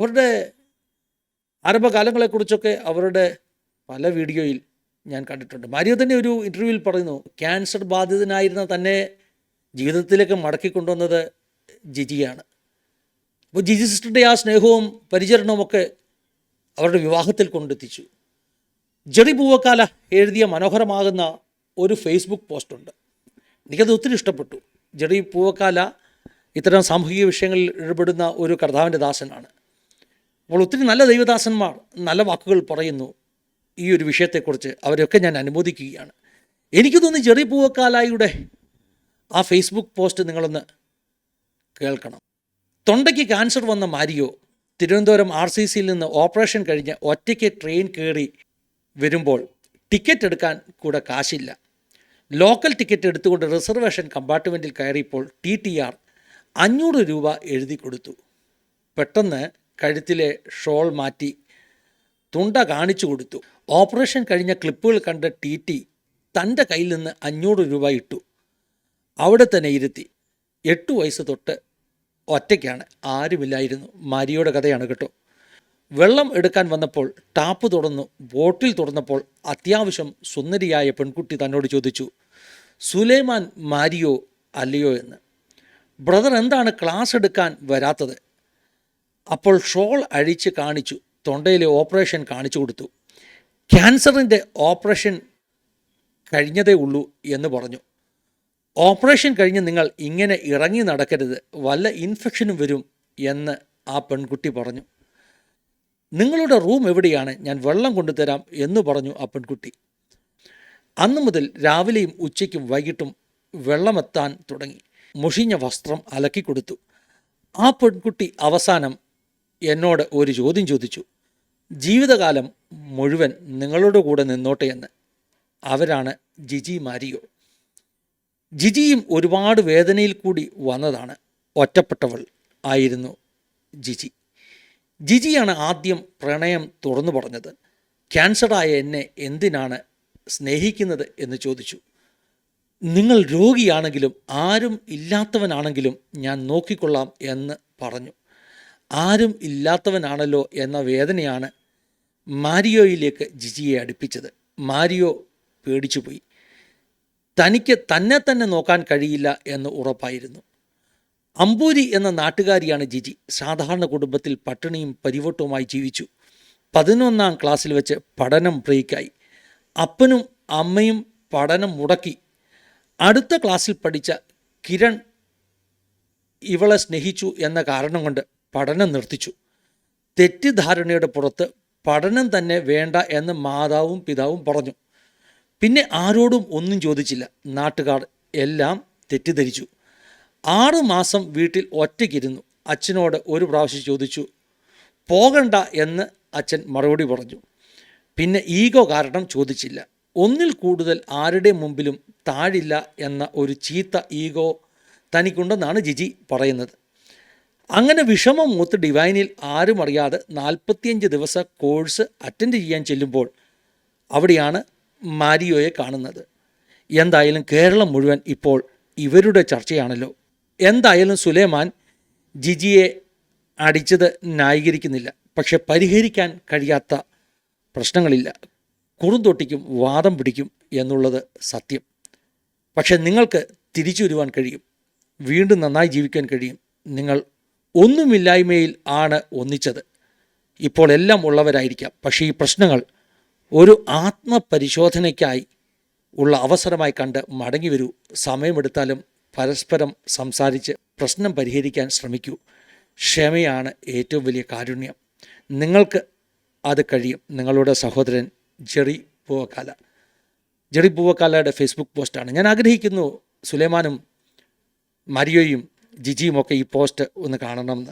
അവരുടെ ആരംഭകാലങ്ങളെക്കുറിച്ചൊക്കെ അവരുടെ പല വീഡിയോയിൽ ഞാൻ കണ്ടിട്ടുണ്ട്. മാരിയോ തന്നെ ഒരു ഇന്റർവ്യൂവിൽ പറയുന്നു ക്യാൻസർ ബാധിതനായിരുന്ന തന്നെ ജീവിതത്തിലേക്ക് മടക്കി കൊണ്ടുവന്നത് ജിജിയാണ്. അപ്പോൾ ജിജി സിസ്റ്ററുടെ ആ സ്നേഹവും പരിചരണവും ഒക്കെ അവരുടെ വിവാഹത്തിൽ കൊണ്ടെത്തിച്ചു. ജെറി പൂവക്കാല എഴുതിയ മനോഹരമാകുന്ന ഒരു ഫേസ്ബുക്ക് പോസ്റ്റുണ്ട് എനിക്കത് ഒത്തിരി ഇഷ്ടപ്പെട്ടു. ജെറി പൂവക്കാല ഇത്തരം സാമൂഹിക വിഷയങ്ങളിൽ ഇടപെടുന്ന ഒരു കർത്താവിന്റെ ദാസനാണ്. അപ്പോൾ ഒത്തിരി നല്ല ദൈവദാസന്മാർ നല്ല വാക്കുകൾ പറയുന്നു ഈ ഒരു വിഷയത്തെക്കുറിച്ച്. അവരെയൊക്കെ ഞാൻ അനുമോദിക്കുകയാണ്. എനിക്ക് തോന്നുന്നു ചെറിയ പൂവക്കാലായിയുടെ ആ ഫേസ്ബുക്ക് പോസ്റ്റ് നിങ്ങളൊന്ന് കേൾക്കണം. തൊണ്ടയ്ക്ക് ക്യാൻസർ വന്ന മാരിയോ തിരുവനന്തപുരം ആർ സി സിയിൽ നിന്ന് ഓപ്പറേഷൻ കഴിഞ്ഞ് ഒറ്റയ്ക്ക് ട്രെയിൻ കയറി വരുമ്പോൾ ടിക്കറ്റ് എടുക്കാൻ കൂടെ കാശില്ല. ലോക്കൽ ടിക്കറ്റ് എടുത്തുകൊണ്ട് റിസർവേഷൻ കമ്പാർട്ട്മെന്റിൽ കയറിയപ്പോൾ ടി ടി ആർ അഞ്ഞൂറ് രൂപ എഴുതി കൊടുത്തു. പെട്ടെന്ന് കഴുത്തിലെ ഷോൾ മാറ്റി തുണ്ട കാണിച്ചു കൊടുത്തു. ഓപ്പറേഷൻ കഴിഞ്ഞ ക്ലിപ്പുകൾ കണ്ട ടി ടി തന്റെ കയ്യിൽ നിന്ന് അഞ്ഞൂറ് രൂപ ഇട്ടു. അവിടെ തന്നെ ഇരുത്തി. എട്ട് വയസ്സ് തൊട്ട് ഒറ്റയ്ക്കാണ്. ആരുമില്ലായിരുന്നു. മാരിയുടെ കഥയാണ് കേട്ടോ. വെള്ളം എടുക്കാൻ വന്നപ്പോൾ ടാപ്പ് തുറന്നു. ബോട്ടിൽ തുറന്നപ്പോൾ അത്യാവശ്യം സുന്ദരിയായ പെൺകുട്ടി തന്നോട് ചോദിച്ചു സുലൈമാൻ മാരിയോ അല്ലയോ എന്ന്? ബ്രദർ എന്താണ് ക്ലാസ് എടുക്കാൻ വരാത്തത്? അപ്പോൾ ഷോൾ അഴിച്ച് കാണിച്ചു തൊണ്ടയിലെ ഓപ്പറേഷൻ കാണിച്ചു കൊടുത്തു. ക്യാൻസറിന്റെ ഓപ്പറേഷൻ കഴിഞ്ഞതേ ഉള്ളൂ എന്ന് പറഞ്ഞു. ഓപ്പറേഷൻ കഴിഞ്ഞ് നിങ്ങൾ ഇങ്ങനെ ഇറങ്ങി നടക്കരുത് വല്ല ഇൻഫെക്ഷനും വരും എന്ന് ആ പെൺകുട്ടി പറഞ്ഞു. നിങ്ങളുടെ റൂം എവിടെയാണ് ഞാൻ വെള്ളം കൊണ്ടുതരാം എന്ന് പറഞ്ഞു ആ പെൺകുട്ടി. അന്നു മുതൽ രാവിലെയും ഉച്ചയ്ക്കും വൈകിട്ടും വെള്ളമെത്താൻ തുടങ്ങി. മുഷിഞ്ഞ വസ്ത്രം അലക്കി കൊടുത്തു. ആ പെൺകുട്ടി അവസാനം എന്നോട് ഒരു ചോദ്യം ചോദിച്ചു. ജീവിതകാലം മുഴുവൻ നിങ്ങളുടെ കൂടെ നിന്നോട്ടെ എന്ന്. അവരാണ് ജിജി മാരിയോ. ജിജിയും ഒരുപാട് വേദനയിൽ കൂടി വന്നതാണ്. ഒറ്റപ്പെട്ടവൾ ആയിരുന്നു ജിജി. ജിജിയാണ് ആദ്യം പ്രണയം തുറന്നു പറഞ്ഞത്. ക്യാൻസറായ എന്നെ എന്തിനാണ് സ്നേഹിക്കുന്നത് എന്ന് ചോദിച്ചു. നിങ്ങൾ രോഗിയാണെങ്കിലും ആരും ഇല്ലാത്തവനാണെങ്കിലും ഞാൻ നോക്കിക്കൊള്ളാം എന്ന് പറഞ്ഞു. ആരും ഇല്ലാത്തവനാണല്ലോ എന്ന വേദനയാണ് മാരിയോയിലേക്ക് ജിജിയെ അടുപ്പിച്ചത്. മാരിയോ പേടിച്ചുപോയി. തനിക്ക് തന്നെ തന്നെ നോക്കാൻ കഴിയില്ല എന്ന് ഉറപ്പായിരുന്നു. അമ്പൂരി എന്ന നാട്ടുകാരിയാണ് ജിജി. സാധാരണ കുടുംബത്തിൽ പട്ടിണിയും പരിവട്ടവുമായി ജീവിച്ചു. പതിനൊന്നാം ക്ലാസ്സിൽ വെച്ച് പഠനം ബ്രേക്കായി അപ്പനും അമ്മയും പഠനം മുടക്കി. അടുത്ത ക്ലാസ്സിൽ പഠിച്ച കിരൺ ഇവളെ സ്നേഹിച്ചു എന്ന കാരണം കൊണ്ട് പഠനം നിർത്തിച്ചു. തെറ്റിദ്ധാരണയുടെ പുറത്ത് പഠനം തന്നെ വേണ്ട എന്ന് മാതാവും പിതാവും പറഞ്ഞു. പിന്നെ ആരോടും ഒന്നും ചോദിച്ചില്ല. നാട്ടുകാർ എല്ലാം തെറ്റിദ്ധരിച്ചു. ആറു മാസം വീട്ടിൽ ഒറ്റയ്ക്കിരുന്നു. അച്ഛനോട് ഒരു പ്രാവശ്യം ചോദിച്ചു പോകണ്ട എന്ന് അച്ഛൻ മറുപടി പറഞ്ഞു. പിന്നെ ഈഗോ കാരണം ചോദിച്ചില്ല. ഒന്നിൽ കൂടുതൽ ആരുടെ മുമ്പിലും താഴില്ല എന്ന ഒരു ചീത്ത ഈഗോ തനിക്കുണ്ടെന്നാണ് ജിജി പറയുന്നത്. അങ്ങനെ വിഷമം മൂത്ത് ഡിവൈനിൽ ആരും അറിയാതെ നാൽപ്പത്തിയഞ്ച് ദിവസ കോഴ്സ് അറ്റൻഡ് ചെയ്യാൻ ചെല്ലുമ്പോൾ അവിടെയാണ് മാരിയോയെ കാണുന്നത്. എന്തായാലും കേരളം മുഴുവൻ ഇപ്പോൾ ഇവരുടെ ചർച്ചയാണല്ലോ. എന്തായാലും സുലൈമാൻ ജിജിയെ അടിച്ചത് ന്യായീകരിക്കുന്നില്ല. പക്ഷെ പരിഹരിക്കാൻ കഴിയാത്ത പ്രശ്നങ്ങളില്ല. കുറുന്തൊട്ടിക്കും വാദം പിടിക്കും എന്നുള്ളത് സത്യം. പക്ഷെ നിങ്ങൾക്ക് തിരിച്ചു വരുവാൻ കഴിയും. വീണ്ടും നന്നായി ജീവിക്കാൻ കഴിയും. നിങ്ങൾ ഒന്നുമില്ലായ്മയിൽ ആണ് ഒന്നിച്ചത്. ഇപ്പോൾ എല്ലാം ഉള്ളവരായിരിക്കാം. പക്ഷേ ഈ പ്രശ്നങ്ങൾ ഒരു ആത്മപരിശോധനയ്ക്കായി ഉള്ള അവസരമായി കണ്ട് മടങ്ങി വരൂ. സമയമെടുത്താലും പരസ്പരം സംസാരിച്ച് പ്രശ്നം പരിഹരിക്കാൻ ശ്രമിക്കൂ. ക്ഷമയാണ് ഏറ്റവും വലിയ കാരുണ്യം. നിങ്ങൾക്ക് അത് കഴിയും. നിങ്ങളുടെ സഹോദരൻ ജെറി പൂവക്കാല. ജെറി പൂവക്കാലയുടെ ഫേസ്ബുക്ക് പോസ്റ്റാണ്. ഞാൻ ആഗ്രഹിക്കുന്നു സുലൈമാനും മരിയോയും ജിജിയും ഒക്കെ ഈ പോസ്റ്റ് ഒന്ന് കാണണമെന്ന്.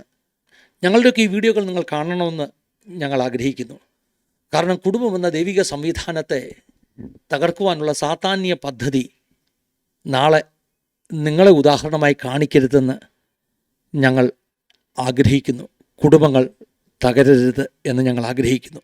ഞങ്ങളുടെയൊക്കെ ഈ വീഡിയോകൾ നിങ്ങൾ കാണണമെന്ന് ഞങ്ങൾ ആഗ്രഹിക്കുന്നു. കാരണം കുടുംബം എന്ന ദൈവിക സംവിധാനത്തെ തകർക്കുവാനുള്ള സാധാന്യ പദ്ധതി നാളെ നിങ്ങളെ ഉദാഹരണമായി കാണിക്കരുതെന്ന് ഞങ്ങൾ ആഗ്രഹിക്കുന്നു. കുടുംബങ്ങൾ തകരരുത് എന്ന് ഞങ്ങൾ ആഗ്രഹിക്കുന്നു.